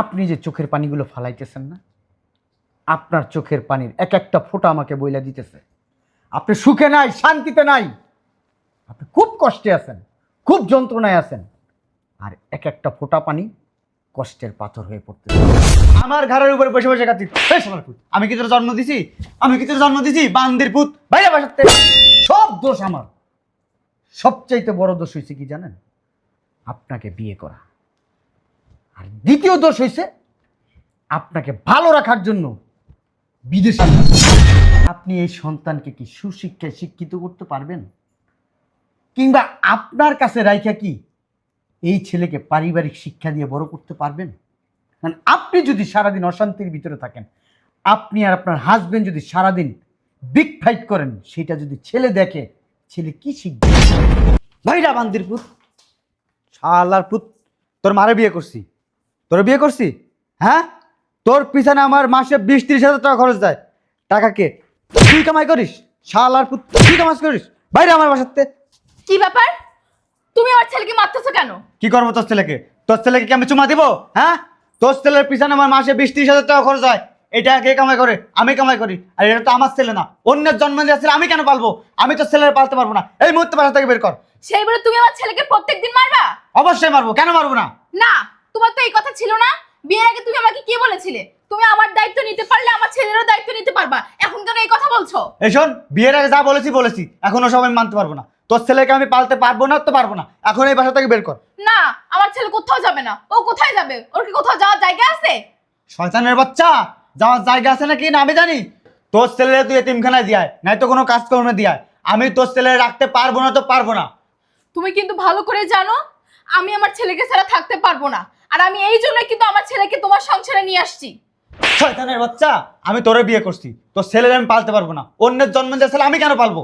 আপনি যে চোখের পানিগুলো ফালাইতেছেন না, আপনার চোখের পানির এক একটা ফোঁটা আমাকে বইলা দিতেছে। আপনি সুখে নাই, শান্তিতে নাই। আপনি খুব কষ্টে আছেন, খুব যন্ত্রণায় আছেন। আর এক একটা ফোঁটা পানি কষ্টের পাথর হয়ে পড়তেছে। আমার ঘরের উপরে বসে বসে এই আমি কি তোর জন্ম দিছি? আমি কি তোর জন্ম দিছি? বান্দির পুত, বাইরে বাসাতে সব দোষ আমার। সবচাইতে বড় দোষ হয়েছে কি জানেন? আপনাকে বিয়ে করা। আর দ্বিতীয় দোষ হয়েছে আপনাকে ভালো রাখার জন্য বিদেশে আপনি এই সন্তানকে কি সুশিক্ষায় শিক্ষিত করতে পারবেন? কিংবা আপনার কাছে রাইখা কি এই ছেলেকে পারিবারিক শিক্ষা দিয়ে বড় করতে পারবেন? কারণ আপনি যদি সারাদিন অশান্তির ভিতরে থাকেন, আপনি আর আপনার হাজবেন্ড যদি সারাদিন বিগ ফাইট করেন, সেটা যদি ছেলে দেখে, ছেলে কি শিখবে? ভাইরা বান্দির পুত শালার পুত, তোর মারে বিয়ে করছি। তোর বিয়ে করছি? হ্যাঁ? তোর পিছনে আমার মাসে বিশ ত্রিশ হাজার টাকা খরচ দেয় টাকা কে? তুই কামাই করিস? শাল আর পুত তুই কামাই করিস? বাইরে আমার বাসাতে। কি ব্যাপার? তুমি আমার ছেলেকে মারতেছো কেন? কি করব তোর ছেলেকে? তোর ছেলেকে কি আমি চুমা দিব? হ্যাঁ? তোর ছেলের পিছনে আমার মাসে বিশ ত্রিশ হাজার টাকা খরচ হয়। এটা কে কামাই করে? আমি কামাই করি। আর এটা তো আমার ছেলে না। অন্যের জন্ম দেওয়া ছেলে আমি কেন পালবো? আমি তো ছেলের পালতে পারব না। এই মুহূর্তে বাসা থেকে বের কর। সেই বলে তুমি আমার ছেলেকে প্রত্যেকদিন মারবা? অবশ্যই মারবো। কেন মারবো না? না। তোমার তো এই কথা ছিল না? বিয়ের আগে তুমি আমাকে কি বলেছিলে? তুমি আমার দায়িত্ব নিতে পারলে আমার ছেলেরও দায়িত্ব নিতে পারবা। এখন কেন এই কথা বলছো? এই শোন বিয়ের আগে যা বলেছি বলেছি। এখন সব আমি মানতে পারব না। তোর ছেলেকে আমি পালতে পারব না তো পারব না। এখন এই বাসা থেকে বের কর। না আমার ছেলে কোথাও যাবে না। ও কোথায় যাবে? ওর কি কোথাও যাওয়ার জায়গা আছে? শয়তানের বাচ্চা যাওয়ার জায়গা আছে নাকি? না আমি জানি। তোর ছেলে তুই এতিমখানায় দিয়ায় নাই তো কোনো কাজকর্মে দিয়ায় আমি তোর ছেলে রাখতে পারব না তো পারব না। তুমি কিন্তু ভালো করে জানো আমি আমার ছেলেকে ছাড়া থাকতে পারব না। আর আমি এই জন্যই কিন্তু আমার ছেলেকে তোমার সংসারে নিয়ে আসছি। শয়তানের বাচ্চা আমি তোরে বিয়ে করছি। তোর ছেলের আমি পালতে পারব না। অন্যের জন্ম দেওয়া ছেলে আমি কেন পালবো?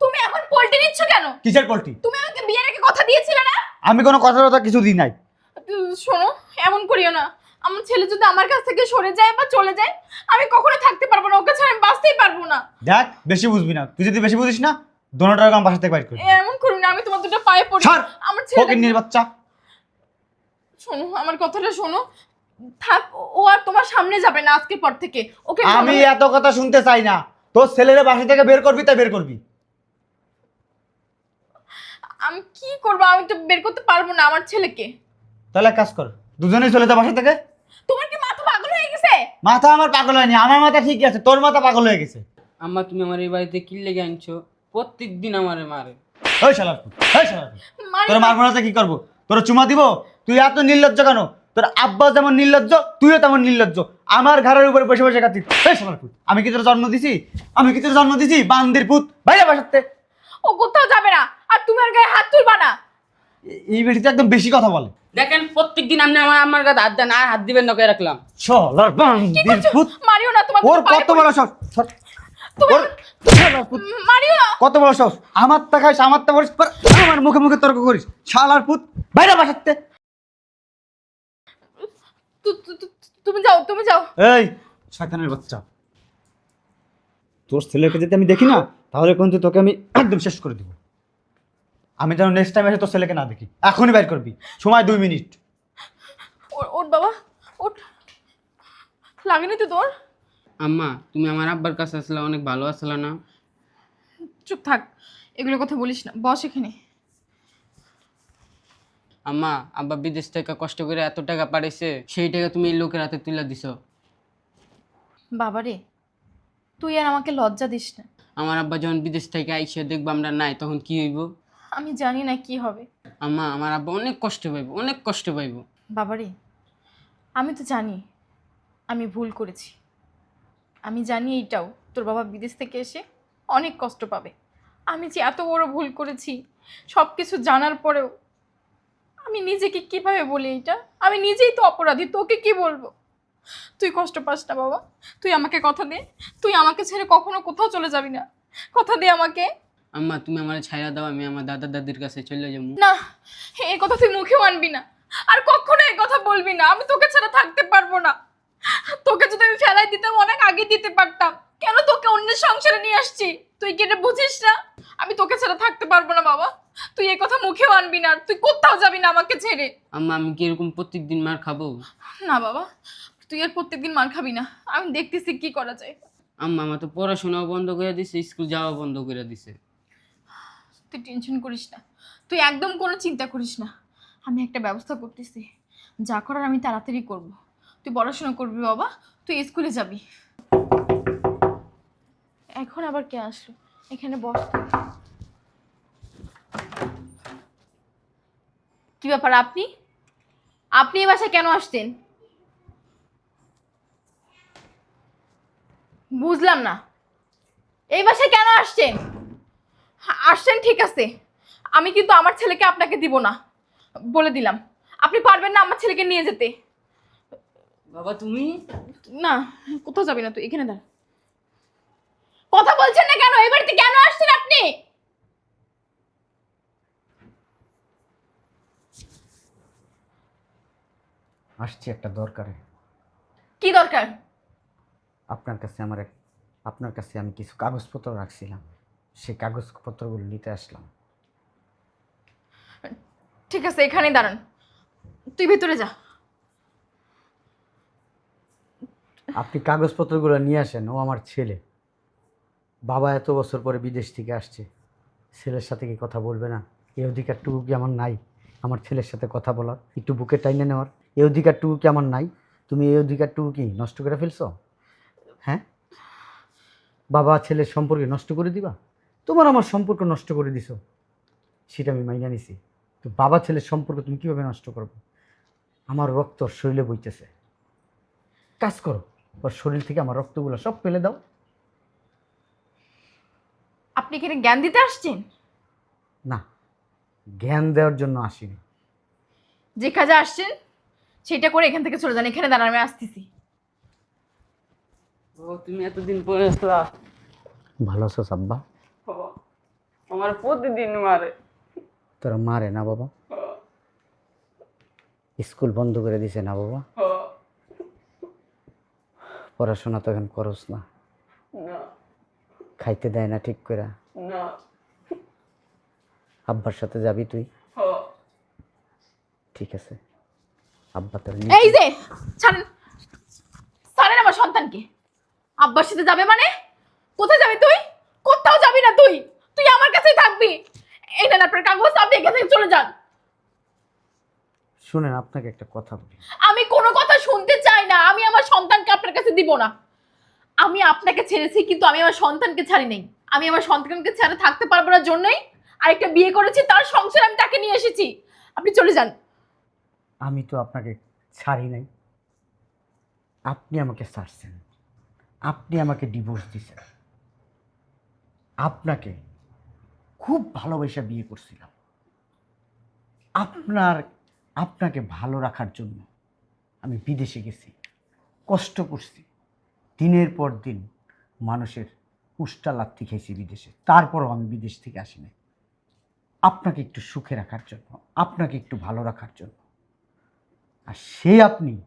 তুমি এখন পল্টি নিচ্ছ কেন? কিসের পোল্ট্রি? তুমি আমাকে বিয়ের আগে কথা দিয়েছিলে না? আমি কোনো কথা কথা কিছু দিই নাই। শোনো এমন করিও না। আমার ছেলে যদি আমার কাছ থেকে সরে যায় বা চলে যায় আমি কখনো থাকতে পারব না। ওকে ছাড়া আমি বাঁচতেই পারব না। দেখ বেশি বুঝবি না। তুই যদি বেশি বুঝিস না দোনোটার আমার বাসা থেকে বাইর করি এমন করো না আমি তোমার দুটো পায়ে পড়ি। আমার ছেলে বাচ্চা। শোনো আমার কথাটা শোনো। থাক ও আর তোমার সামনে যাবে না আজকের পর থেকে। ওকে আমি এত কথা শুনতে চাই না। তোর ছেলের বাসা থেকে বের করবি তাই বের করবি। আমি কি করব? আমি তো বের করতে পারব না আমার ছেলেকে। তাহলে এক কাজ কর দুজনেই চলে যা বাসা থেকে। তোমার কি মাথা পাগল হয়ে গেছে? মাথা আমার পাগল হয়নি আমার মাথা ঠিকই আছে তোর মাথা পাগল হয়ে গেছে। আম্মা তুমি আমার এই বাড়িতে কি লেগে আনছো? প্রত্যেকদিন আমারে মারে। ওই পুত, ওই। মারি তোর মারবো না তো কি করব? তোর চুমা দিব তুই এত নির্লজ্জ কেন? তোর আব্বা যেমন নির্লজ্জ তুইও তেমন নির্লজ্জ। আমার ঘরের উপরে বসে বসে পুত আমি কি তোর জন্ম দিছি? আমি কি তোর জন্ম দিছি? বান্দির পুত বাইরে বাসাতে ও কোথাও যাবে না আর তুমি আর গায়ে হাত তুলবা না। এই বেটিতে একদম বেশি কথা বলে। দেখেন প্রত্যেক দিন আপনি আমার আমার কাছে হাত দেন আর হাত দিবেন না করে রাখলাম। শালার বান্দির পুত। মারিও না তোমার ওর কত বড় সব কত বড় আমার তা খাইস আমার তা করিস আমার মুখে মুখে তর্ক করিস। শালার পুত বাইরে বাসাতে তুমি যাও তুমি যাও। এই শয়তানের বাচ্চা। তোর ছেলেকে যদি আমি দেখি না তাহলে কিন্তু তোকে আমি একদম শেষ করে দিব। আমি যেন নেক্সট টাইম এসে তোর ছেলেকে না দেখি। এখনই বাইর করবি। সময় দুই মিনিট। ওর বাবা ওঠ লাগেনি তো তোর? আম্মা তুমি আমার আব্বার কাছে আসলে অনেক ভালো আসলে না? চুপ থাক এগুলো কথা বলিস না। বস এখানে। আম্মা আব্বা বিদেশ থেকে কষ্ট করে এত টাকা পাঠাইছে সেই টাকা তুমি এই লোকের হাতে তুলে দিছো। বাবারে তুই আর আমাকে লজ্জা দিস না। আমার আব্বা যখন বিদেশ থেকে আইসে দেখব আমরা নাই তখন কি হইব? আমি জানি না কি হবে। আম্মা আমার আব্বা অনেক কষ্ট পাইব অনেক কষ্ট পাইব। বাবারে আমি তো জানি আমি ভুল করেছি। আমি জানি এইটাও তোর বাবা বিদেশ থেকে এসে অনেক কষ্ট পাবে। আমি যে এত বড় ভুল করেছি সব কিছু জানার পরেও আমি নিজেকে কীভাবে বলি এইটা আমি নিজেই তো অপরাধী তোকে কি বলব? তুই কষ্ট পাস না বাবা। তুই আমাকে কথা দে। তুই আমাকে ছেড়ে কখনো কোথাও চলে যাবি না। কথা দে আমাকে। আম্মা তুমি আমার ছায়া দাও আমি আমার দাদা দাদির কাছে চলে যাব। না এই কথা তুই মুখেও আনবি না। আর কখনো এই কথা বলবি না। আমি তোকে ছাড়া থাকতে পারব না। তোকে যদি আমি ফেলাই দিতাম অনেক আগে দিতে পারতাম। কেন তোকে অন্যের সংসারে নিয়ে আসছি? তুই কি এটা বুঝিস না? আমি তোকে ছাড়া থাকতে পারব না বাবা। তুই এ কথা মুখেও আনবি না তুই কোথাও যাবি না আমাকে ছেড়ে। আম্মা আমি কি এরকম প্রত্যেকদিন মার খাব? না বাবা তুই আর প্রত্যেকদিন মার খাবি না। আমি দেখতেছি কি করা যায়। আম্মা আমার তো পড়াশোনাও বন্ধ করে দিছে স্কুল যাওয়া বন্ধ করে দিছে। তুই টেনশন করিস না তুই একদম কোনো চিন্তা করিস না। আমি একটা ব্যবস্থা করতেছি যা করার আমি তাড়াতাড়ি করব। তুই পড়াশোনা করবি বাবা তুই স্কুলে যাবি। এখন আবার কে আসলো? এখানে বস তুই। কি ব্যাপার আপনি? আপনি এই বাসায় কেন আসতেন বুঝলাম না। এই বাসায় কেন আসছেন? আসছেন ঠিক আছে। আমি কিন্তু আমার ছেলেকে আপনাকে দিব না বলে দিলাম। আপনি পারবেন না আমার ছেলেকে নিয়ে যেতে। বাবা তুমি? না কোথাও যাবি না তুই এখানে দাঁড়া। কথা বলছেন না কেন? এই বাড়িতে কেন আসছেন আপনি? আসছি একটা দরকারে। কি দরকার? আপনার কাছে আমার এক আপনার কাছে আমি কিছু কাগজপত্র রাখছিলাম। সেই কাগজপত্রগুলো নিতে আসলাম। ঠিক আছে এখানেই দাঁড়ান। তুই ভেতরে যা। আপনি কাগজপত্রগুলো নিয়ে আসেন ও আমার ছেলে। বাবা এত বছর পরে বিদেশ থেকে আসছে। ছেলের সাথে কি কথা বলবে না? এই অধিকারটুকু কি আমার নাই? আমার ছেলের সাথে কথা বলার একটু বুকে টাইনে নেওয়ার। এই অধিকারটুকু কি আমার নাই? তুমি এই অধিকারটুকু কি নষ্ট করে ফেলছো? হ্যাঁ? বাবা ছেলের সম্পর্কে নষ্ট করে দিবা? তোমার আমার সম্পর্ক নষ্ট করে দিছো। সেটা আমি মাইনা নিছি। তো বাবা ছেলের সম্পর্ক তুমি কীভাবে নষ্ট করব? আমার রক্ত শরীরে বইতেছে। কাজ করো। ওর শরীর থেকে আমার রক্তগুলো সব ফেলে দাও। আপনি এখানে জ্ঞান দিতে আসছেন? না। জ্ঞান দেওয়ার জন্য আসিনি। যে কাজে আসছেন? সেটা করে এখান থেকে চলে যান এখানে দাঁড়ান আমি আসতেছি। তুমি এতদিন পরে আসলা। ভালো আছো সাব্বা? আমার প্রতিদিন মারে। তোরা মারে না বাবা? স্কুল বন্ধ করে দিছে না বাবা? পড়াশোনা তো এখন করস না। না। খাইতে দেয় না ঠিক করে আব্বার সাথে যাবি তুই? ঠিক আছে। আব্বা তোর এই যে ছাড়েন। ছাড়েন আমার সন্তানকে। আব্বার সাথে যাবে মানে? কোথায় যাবি তুই? কোথাও যাবি না তুই? তুই আমার কাছেই থাকবি। এই নেন আপনার কাগজ আপনি এখান থেকে চলে যান। শুনেন আপনাকে একটা কথা বলি। আমি কোনো কথা শুনতে চাই না। আমি আমার সন্তানকে আপনার কাছে দিব না। আমি আপনাকে ছেড়েছি কিন্তু আমি আমার সন্তানকে ছাড়ি নাই। আমি আমার সন্তানকে ছাড়া থাকতে পারব না জন্যই আরেকটা বিয়ে করেছি তার সংসার আমি তাকে নিয়ে এসেছি। আপনি চলে যান। আমি তো আপনাকে ছাড়ি নাই। আপনি আমাকে ছাড়ছেন। আপনি আমাকে ডিভোর্স দিছেন। আপনাকে খুব ভালোবাসা বিয়ে করছিলাম। আপনার, আপনাকে ভালো রাখার জন্য আমি বিদেশে গেছি, কষ্ট করছি। দিনের পর দিন মানুষের উষ্টা লাত্তি খেয়েছি বিদেশে। তারপরও আমি বিদেশ থেকে আসি আপনাকে একটু সুখে রাখার জন্য, আপনাকে একটু ভালো রাখার জন্য আর সে আপনি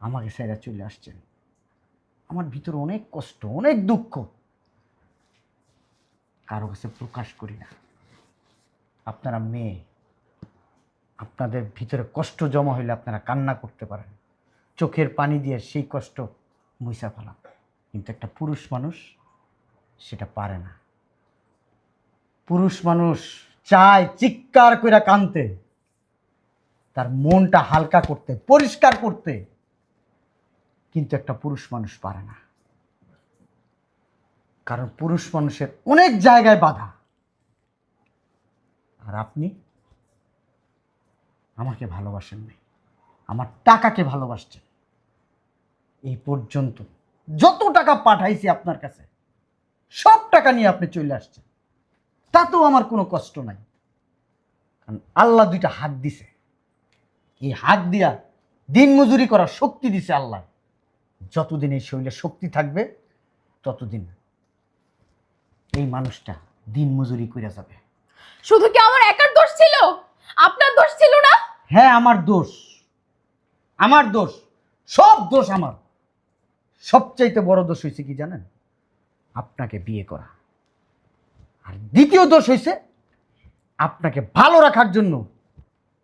আমাকে সেরা চলে আসছেন। আমার ভিতরে অনেক কষ্ট, অনেক দুঃখ। কারও কাছে প্রকাশ করি না। আপনারা মেয়ে, আপনাদের ভিতরে কষ্ট জমা হইলে আপনারা কান্না করতে পারেন। চোখের পানি দিয়ে সেই কষ্ট মুইসা ফেলান কিন্তু একটা পুরুষ মানুষ সেটা পারে না। পুরুষ মানুষ চায় চিৎকার কইরা কানতে। তার মনটা হালকা করতে, পরিষ্কার করতে। কিন্তু একটা পুরুষ মানুষ পারে না। কারণ পুরুষ মানুষের অনেক জায়গায় বাধা। আর আপনি? আমাকে ভালোবাসেন নাই। আমার টাকাকে ভালোবাসছেন। এই পর্যন্ত যত টাকা পাঠাইছি আপনার কাছে, সব টাকা নিয়ে আপনি চলে আসছেন। তাতেও আমার কোনো কষ্ট নাই। কারণ আল্লাহ দুইটা হাত দিছে। এই হাত দিয়া দিন মজুরি করার শক্তি দিছে আল্লাহ। যতদিন এই শরীরে শক্তি থাকবে ততদিন এই মানুষটা দিন মজুরি করে যাবে। শুধু কি আমার একার দোষ ছিল? আপনার দোষ ছিল না? হ্যাঁ আমার দোষ। আমার দোষ। সব দোষ আমার। সবচাইতে বড় দোষ হয়েছে কি জানেন? আপনাকে বিয়ে করা। আর দ্বিতীয় দোষ হয়েছে আপনাকে ভালো রাখার জন্য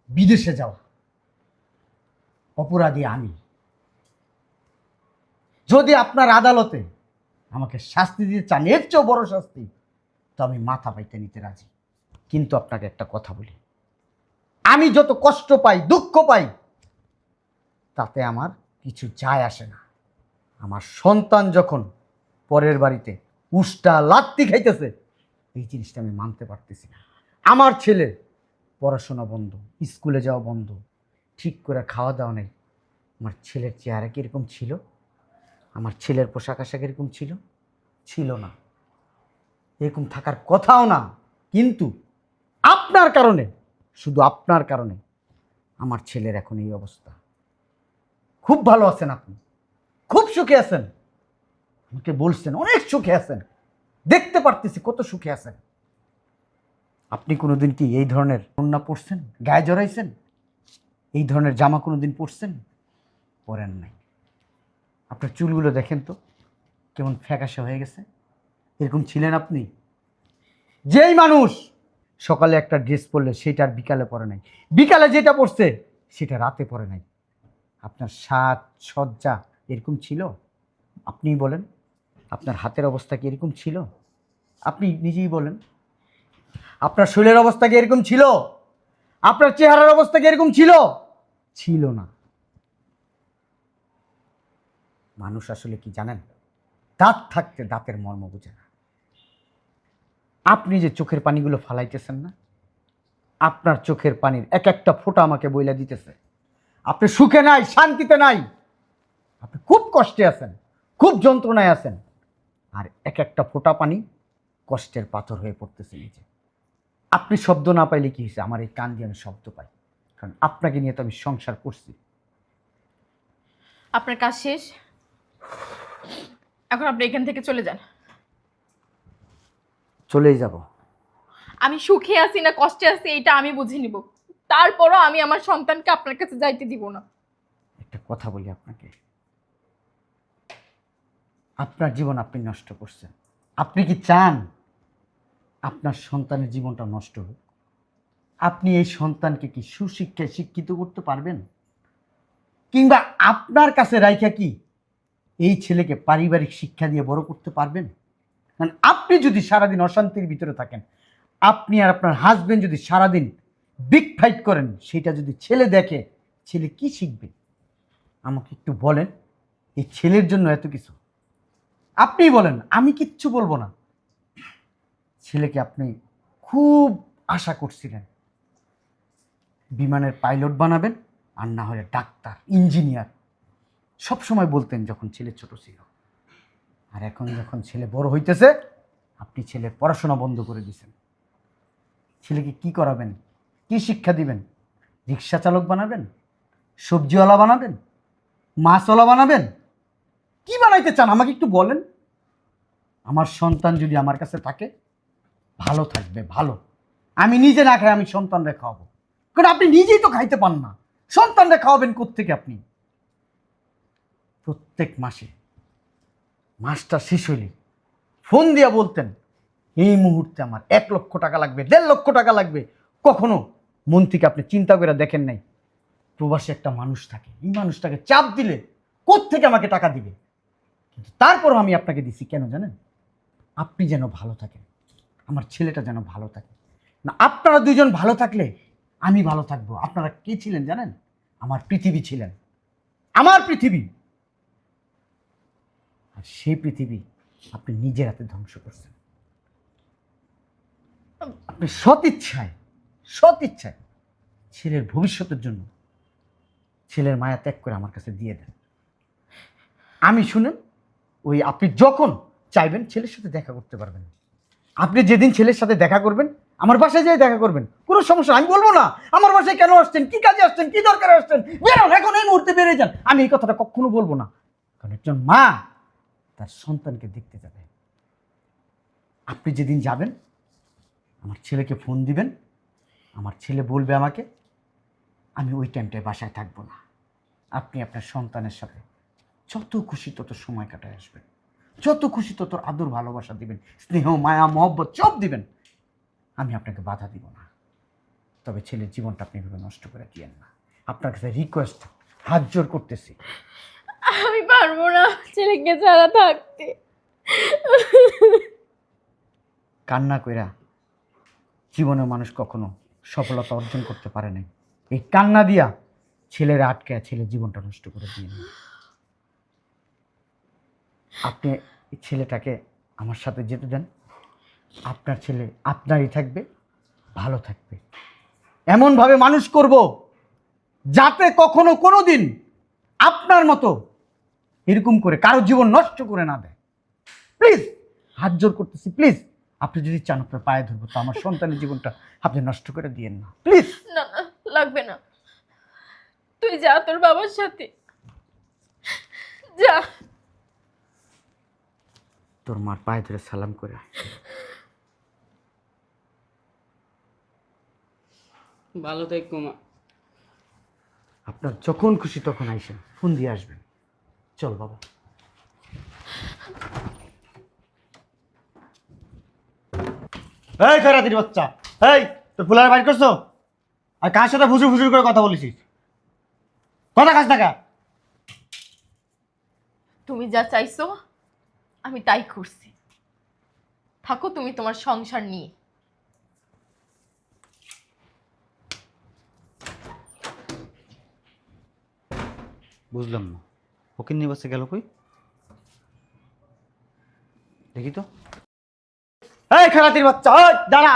বিদেশে যাওয়া। অপরাধী আমি। যদি আপনার আদালতে আমাকে শাস্তি দিতে চান, এর চেয়েও বড় শাস্তি, তো আমি মাথা পাইতে নিতে রাজি। কিন্তু আপনাকে একটা কথা বলি। আমি যত কষ্ট পাই, দুঃখ পাই, তাতে আমার কিছু যায় আসে না। আমার সন্তান যখন পরের বাড়িতে উষ্টা লাত্তি খাইতেছে, এই জিনিসটা আমি মানতে পারতেছি না। আমার ছেলে পড়াশোনা বন্ধ, স্কুলে যাওয়া বন্ধ ঠিক করে খাওয়া দাওয়া নেই। আমার ছেলের চেহারা কীরকম ছিল? আমার ছেলের পোশাক আশাক এরকম ছিল? ছিল না। এরকম থাকার কথাও না। কিন্তু আপনার কারণে, শুধু আপনার কারণে আমার ছেলের এখন এই অবস্থা। খুব ভালো আছেন আপনি। খুব সুখে আছেন। আমাকে বলছেন, অনেক সুখে আছেন। দেখতে পারতেছি কত সুখে আছেন। আপনি কোনোদিন কি এই ধরনের কন্যা পড়ছেন? গায়ে জড়াইছেন? এই ধরনের জামা কোনো দিন পরছেন? পরেন নাই। আপনার চুলগুলো দেখেন তো, কেমন ফ্যাকাশে হয়ে গেছে। এরকম ছিলেন আপনি? যেই মানুষ! সকালে একটা ড্রেস পরলে সেটা আর বিকালে পরে নাই। বিকালে যেটা পরছে, সেটা রাতে পরে নাই। আপনার সাজ সজ্জা এরকম ছিল? আপনিই বলেন। আপনার হাতের অবস্থা কি এরকম ছিল? আপনি নিজেই বলেন। আপনার শরীরের অবস্থা কি এরকম ছিল? আপনার চেহারার অবস্থা কি এরকম ছিল? ছিল না। মানুষ আসলে কি জানেন? দাঁত থাকতে দাঁতের মর্ম বুঝে না। আপনি যে চোখের পানিগুলো ফালাইতেছেন না, আপনার চোখের পানির এক একটা ফোঁটা আমাকে বইলা দিতেছে। আপনি সুখে নাই, শান্তিতে নাই। আপনি খুব কষ্টে আছেন, খুব যন্ত্রণায় আছেন। আর এক একটা ফোঁটা পানি কষ্টের পাথর হয়ে পড়তেছে নিচে। আপনি শব্দ না পাইলে কি হয়েছে? আমার এই কান দিয়ে আমি শব্দ পাই। কারণ আপনাকে নিয়ে তো আমি সংসার করছি। আপনার কাজ শেষ? এখন আপনি এখান থেকে চলে যান। চলেই যাব। আমি সুখে আছি না কষ্টে আছি এটা আমি বুঝে নিব। তারপরও আমি আমার সন্তানকে আপনার কাছে যাইতে দিব না। একটা কথা বলি আপনাকে। আপনার জীবন আপনি নষ্ট করছেন। আপনি কি চান আপনার সন্তানের জীবনটা নষ্ট হোক। আপনি এই সন্তানকে কি সুশিক্ষায় শিক্ষিত করতে পারবেন? কিংবা আপনার কাছে রাইখা কি? এই ছেলেকে পারিবারিক শিক্ষা দিয়ে বড় করতে পারবেন? কারণ আপনি যদি সারাদিন অশান্তির ভিতরে থাকেন, আপনি আর আপনার হাজবেন্ড যদি সারাদিন বিগ ফাইট করেন, সেটা যদি ছেলে দেখে, ছেলে কি শিখবে? আমাকে একটু বলেন, এই ছেলের জন্য এত কিছু? আপনিই বলেন, আমি কিচ্ছু বলব না। ছেলেকে আপনি খুব আশা করছিলেন। বিমানের পাইলট বানাবেন আর না হলে ডাক্তার, ইঞ্জিনিয়ার। সব সময় বলতেন যখন ছেলে ছোট ছিল। আর এখন যখন ছেলে বড় হইতেছে, আপনি ছেলের পড়াশোনা বন্ধ করে দিয়েছেন ছেলেকে কি করাবেন? কি শিক্ষা দিবেন? রিক্সা চালক বানাবেন? সবজিওয়ালা বানাবেন? মাছওয়ালা বানাবেন? কি বানাইতে চান? আমাকে একটু বলেন। আমার সন্তান যদি আমার কাছে থাকে ভালো থাকবে, ভালো। আমি নিজে না খাই আমি সন্তানরে খাওয়াবো। কারণ আপনি নিজেই তো খাইতে পান না। সন্তানরে খাওয়াবেন কোত্থেকে আপনি? প্রত্যেক মাসে। মাসটা শেষ হইলে ফোন দিয়া বলতেন, এই মুহূর্তে আমার এক লক্ষ টাকা লাগবে, দেড় লক্ষ টাকা লাগবে। কখনো মন থেকে আপনি চিন্তা করে দেখেন নাই। প্রবাসী একটা মানুষ থাকে, এই মানুষটাকে চাপ দিলে থেকে আমাকে টাকা দিবে? কিন্তু তারপরও আমি আপনাকে দিছি, কেন জানেন? আপনি যেন ভালো থাকেন। আমার ছেলেটা যেন ভালো থাকে। না, আপনারা দুজন ভালো থাকলে আমি ভালো থাকব। আপনারা কে ছিলেন জানেন? আমার পৃথিবী ছিলেন। আমার পৃথিবী। আর সেই পৃথিবী আপনি নিজের হাতে ধ্বংস করছেন। আপনি সৎ ইচ্ছায় ছেলের ভবিষ্যতের জন্য ছেলের মায়া ত্যাগ করে আমার কাছে দিয়ে দেন। আমি শুনেন, ওই আপনি যখন চাইবেন ছেলের সাথে দেখা করতে পারবেন। আপনি যেদিন ছেলের সাথে দেখা করবেন, আমার বাসায় যেয়ে দেখা করবেন। কোনো সমস্যা, আমি বলব না। আমার বাসায় কেন আসছেন? কি কাজে আসছেন? কি দরকারে আসছেন? বেরোন, এখন এই মুহূর্তে বেরিয়ে যান। আমি এই কথাটা কখনো বলব না। কারণ একজন মা তার সন্তানকে দেখতে যাবে। আপনি যেদিন যাবেন, আমার ছেলেকে ফোন দিবেন, আমার ছেলে বলবে আমাকে, আমি ওই টাইমটায় বাসায় থাকব না। আপনি আপনার সন্তানের সাথে যত খুশি তত সময় কাটায় আসবেন। যত খুশি তত আদর ভালোবাসা দিবেন। স্নেহ মায়া মহব্বত সব দিবেন। আমি আপনাকে বাধা দিব না। তবে ছেলের জীবনটা আপনি এভাবে নষ্ট করে দিয়েন না। আপনার কাছে রিকোয়েস্ট হাত জোর করতেছি। আমি পারব না ছেলেকে ছাড়া থাকতে। কান্না কইরা জীবনে মানুষ কখনো সফলতা অর্জন করতে পারে নাই। এই কান্না দিয়া ছেলেরা আটকে ছেলের জীবনটা নষ্ট করে দিয়ে না আপনি এই ছেলেটাকে আমার সাথে যেতে দেন। আপনার ছেলে আপনারই থাকবে, ভালো থাকবে। এমনভাবে মানুষ করব যাতে কখনো কোনো দিন আপনার মতো এরকম করে কারও জীবন নষ্ট করে না দেয়। প্লিজ, হাত জোর করতেছি, প্লিজ। আপনি যদি চান আপনার পায়ে ধরবো, তো আমার সন্তানের জীবনটা আপনি নষ্ট করে দিয়েন না। প্লিজ। না না, লাগবে না। তুই যা তোর বাবার সাথে, যা। তোর মার পায়ে ধরে সালাম করে ভালো থাকো মা। আপনার যখন খুশি তখন আইসেন ফোন দিয়ে আসবেন। চল বাবা। এই খয়রাতির বাচ্চা এই তোর ফুলার বাইর করছ? আর কার সাথে ফুসুর ফুসুর করে কথা বলেছিস? কথা কাজ টাকা তুমি যা চাইছো আমি তাই করছি। থাকো তুমি তোমার সংসার নিয়ে। বুঝলাম না। ওকে নিয়ে বাসে গেল কই? দেখি তো। এই খেলাতির বাচ্চা দাঁড়া।